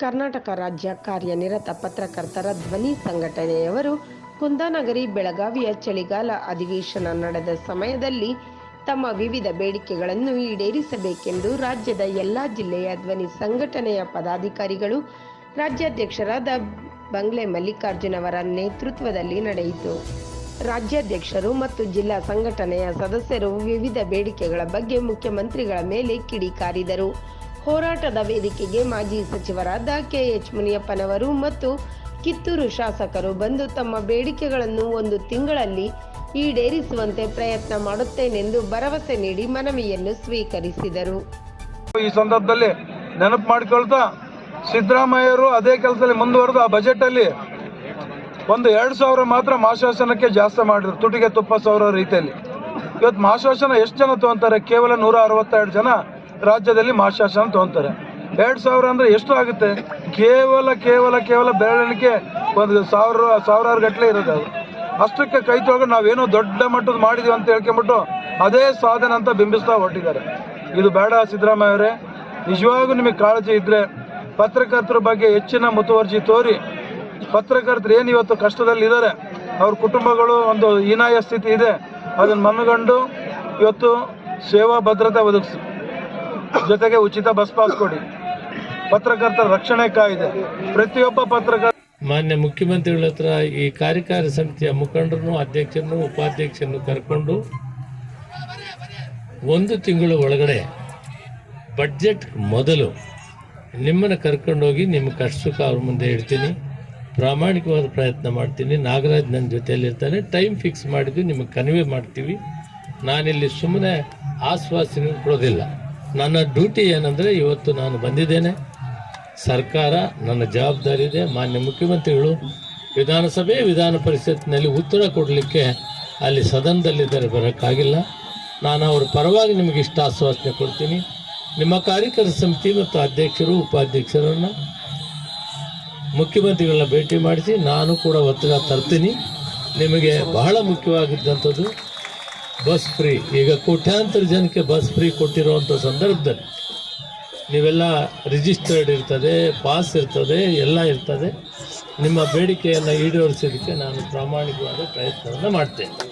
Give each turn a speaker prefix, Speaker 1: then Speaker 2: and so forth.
Speaker 1: ಕರ್ನಾಟಕ ರಾಜ್ಯ ಕಾರ್ಯನಿರತ ಪತ್ರಕರ್ತರ ಧ್ವನಿ ಸಂಘಟನೆಯವರು ಕುಂದಾನಗರಿ ಬೆಳಗಾವಿಯ ಚಳಿಗಾಲ ಅಧಿವೇಶನ ನಡೆದ ಸಮಯದಲ್ಲಿ ತಮ್ಮ ವಿವಿಧ ಬೇಡಿಕೆಗಳನ್ನು ಈಡೇರಿಸಬೇಕೆಂದು ರಾಜ್ಯದ ಎಲ್ಲಾ ಜಿಲ್ಲೆಯ ಧ್ವನಿ ಸಂಘಟನೆಯ ಪದಾಧಿಕಾರಿಗಳು ರಾಜ್ಯಾಧ್ಯಕ್ಷರಾದ ಬಂಗ್ಲೆ ಮಲ್ಲಿಕಾರ್ಜುನವರ ನೇತೃತ್ವದಲ್ಲಿ ನಡೆಯಿತು. ರಾಜ್ಯಾಧ್ಯಕ್ಷರು ಮತ್ತು ಜಿಲ್ಲಾ ಸಂಘಟನೆಯ ಸದಸ್ಯರು ವಿವಿಧ ಬೇಡಿಕೆಗಳ ಬಗ್ಗೆ ಮುಖ್ಯಮಂತ್ರಿಗಳ ಮೇಲೆ ಕಿಡಿಕಾರಿದರು. ಹೋರಾಟದ ವೇದಿಕೆಗೆ ಮಾಜಿ ಸಚಿವರಾದ ಕೆಎಚ್ ಮುನಿಯಪ್ಪನವರು ಮತ್ತು ಕಿತ್ತೂರು ಶಾಸಕರು ಬಂದು ತಮ್ಮ ಬೇಡಿಕೆಗಳನ್ನು ಒಂದು ತಿಂಗಳಲ್ಲಿ ಈಡೇರಿಸುವಂತೆ ಪ್ರಯತ್ನ ಮಾಡುತ್ತೇನೆಂದು ಭರವಸೆ ನೀಡಿ ಮನವಿಯನ್ನು ಸ್ವೀಕರಿಸಿದರು.
Speaker 2: ಈ ಸಂದರ್ಭದಲ್ಲಿ ನೆನಪು ಮಾಡಿಕೊಳ್ತಾ ಸಿದ್ದರಾಮಯ್ಯರು ಅದೇ ಕೆಲಸದಲ್ಲಿ ಮುಂದುವರೆದು ಆ ಬಜೆಟ್ ಅಲ್ಲಿ ಒಂದು ಎರಡು ಸಾವಿರ ಮಾತ್ರ ಮಾಶಾಸನಕ್ಕೆ ಜಾಸ್ತಿ ಮಾಡಿದ್ರು, ತುಟಿಗೆ ತುಪ್ಪ ಸಾವಿರ ರೀತಿಯಲ್ಲಿ. ಇವತ್ತು ಮಾಶಾಸನ ಎಷ್ಟು ಜನ ತಗೊಂತಾರೆ? ಕೇವಲ ನೂರ ಅರವತ್ತೆರಡು ಜನ. ರಾಜ್ಯದಲ್ಲಿ ಮಾಶಾಸನ ತಗೊಂತಾರೆ. ಎರಡು ಸಾವಿರ ಅಂದ್ರೆ ಎಷ್ಟು ಆಗುತ್ತೆ? ಕೇವಲ ಕೇವಲ ಕೇವಲ ಬೆರಳಿಕೆ ಒಂದು ಸಾವಿರ, ಸಾವಿರಾರು ಗಟ್ಟಲೆ ಇರೋದು ಅದು. ಅಷ್ಟಕ್ಕೆ ಕೈ ತೊಗೊಂಡು ನಾವೇನೋ ದೊಡ್ಡ ಮಟ್ಟದ ಮಾಡಿದೀವಿ ಅಂತ ಹೇಳ್ಕೊಂಬಿಟ್ಟು ಅದೇ ಸಾಧನ ಅಂತ ಬಿಂಬಿಸ್ತಾ ಹೊರಟಿದ್ದಾರೆ. ಇದು ಬೇಡ ಸಿದ್ದರಾಮಯ್ಯ ಅವರೇ. ನಿಜವಾಗೂ ನಿಮಗೆ ಕಾಳಜಿ ಇದ್ರೆ ಪತ್ರಕರ್ತರ ಬಗ್ಗೆ ಹೆಚ್ಚಿನ ಮುತುವರ್ಜಿ ತೋರಿ. ಪತ್ರಕರ್ತರು ಏನು ಇವತ್ತು ಕಷ್ಟದಲ್ಲಿ ಇದ್ದಾರೆ? ಅವ್ರ ಕುಟುಂಬಗಳು ಒಂದು ಹೀನಾಯ ಸ್ಥಿತಿ ಇದೆ. ಅದನ್ನು ಮನಗಂಡು ಇವತ್ತು ಸೇವಾ ಭದ್ರತೆ ಒದಗಿಸಿ. ಜೊತೆಗೆ ಉಚಿತ ಬಸ್ ಪಾಸ್ ಕೊಡಿ. ಪತ್ರಕರ್ತರ ರಕ್ಷಣೆ ಕಾಯಿದೆ. ಪ್ರತಿಯೊಬ್ಬ ಪತ್ರಕರ್ತ
Speaker 3: ಮಾನ್ಯ ಮುಖ್ಯಮಂತ್ರಿಗಳ ಹತ್ರ ಈ ಕಾರ್ಯಕಾರಿ ಸಮಿತಿಯ ಮುಖಂಡರನ್ನು, ಅಧ್ಯಕ್ಷರನ್ನು, ಉಪಾಧ್ಯಕ್ಷರನ್ನು ಕರ್ಕೊಂಡು ಒಂದು ತಿಂಗಳ ಒಳಗಡೆ ಬಡ್ಜೆಟ್ ಮೊದಲು ನಿಮ್ಮನ್ನು ಕರ್ಕೊಂಡೋಗಿ ನಿಮ್ಮ ಕಷ್ಟ ಅವ್ರ ಮುಂದೆ ಇಡ್ತೀನಿ ಪ್ರಾಮಾಣಿಕವಾದ ಪ್ರಯತ್ನ ಮಾಡ್ತೀನಿ. ನಾಗರಾಜ್ ನನ್ನ ಜೊತೆಯಲ್ಲಿರ್ತಾನೆ ಟೈಮ್ ಫಿಕ್ಸ್ ಮಾಡಿದ್ದು ನಿಮಗೆ ಕನ್ವೆ ಮಾಡ್ತೀವಿ. ನಾನಿಲ್ಲಿ ಸುಮ್ಮನೆ ಆಶ್ವಾಸನೆ ಕೊಡೋದಿಲ್ಲ. ನನ್ನ ಡ್ಯೂಟಿ ಏನಂದರೆ ಇವತ್ತು ನಾನು ಬಂದಿದ್ದೇನೆ. ಸರ್ಕಾರ ನನ್ನ ಜವಾಬ್ದಾರಿ ಇದೆ. ಮಾನ್ಯ ಮುಖ್ಯಮಂತ್ರಿಗಳು, ವಿಧಾನಸಭೆ, ವಿಧಾನ ಪರಿಷತ್ನಲ್ಲಿ ಉತ್ತರ ಕೊಡಲಿಕ್ಕೆ ಅಲ್ಲಿ ಸದನದಲ್ಲಿದ್ದರೆ. ಬರೋಕ್ಕಾಗಿಲ್ಲ. ನಾನು ಅವ್ರ ಪರವಾಗಿ ನಿಮಗೆ ಇಷ್ಟ ಆಶ್ವಾಸನೆ ಕೊಡ್ತೀನಿ. ನಿಮ್ಮ ಕಾರ್ಯಕರ್ತ ಸಮಿತಿ ಮತ್ತು ಅಧ್ಯಕ್ಷರು, ಉಪಾಧ್ಯಕ್ಷರನ್ನು ಮುಖ್ಯಮಂತ್ರಿಗಳನ್ನ ಭೇಟಿ ಮಾಡಿಸಿ ನಾನು ಕೂಡ ಒತ್ತಡ ತರ್ತೀನಿ. ನಿಮಗೆ ಬಹಳ ಮುಖ್ಯವಾಗಿದ್ದಂಥದ್ದು ಬಸ್ ಫ್ರೀ. ಈಗ ಕೋಟ್ಯಾಂತರ ಜನಕ್ಕೆ ಬಸ್ ಫ್ರೀ ಕೊಟ್ಟಿರುವಂಥ ಸಂದರ್ಭದಲ್ಲಿ ನೀವೆಲ್ಲ ರಿಜಿಸ್ಟರ್ಡ್ ಇರ್ತದೆ ಪಾಸ್ ಇರ್ತದೆ, ಎಲ್ಲ ಇರ್ತದೆ. ನಿಮ್ಮ ಬೇಡಿಕೆಯನ್ನು ಈಡೇರಿಸೋದಕ್ಕೆ ನಾನು ಪ್ರಾಮಾಣಿಕವಾದ ಪ್ರಯತ್ನವನ್ನು ಮಾಡ್ತೇನೆ.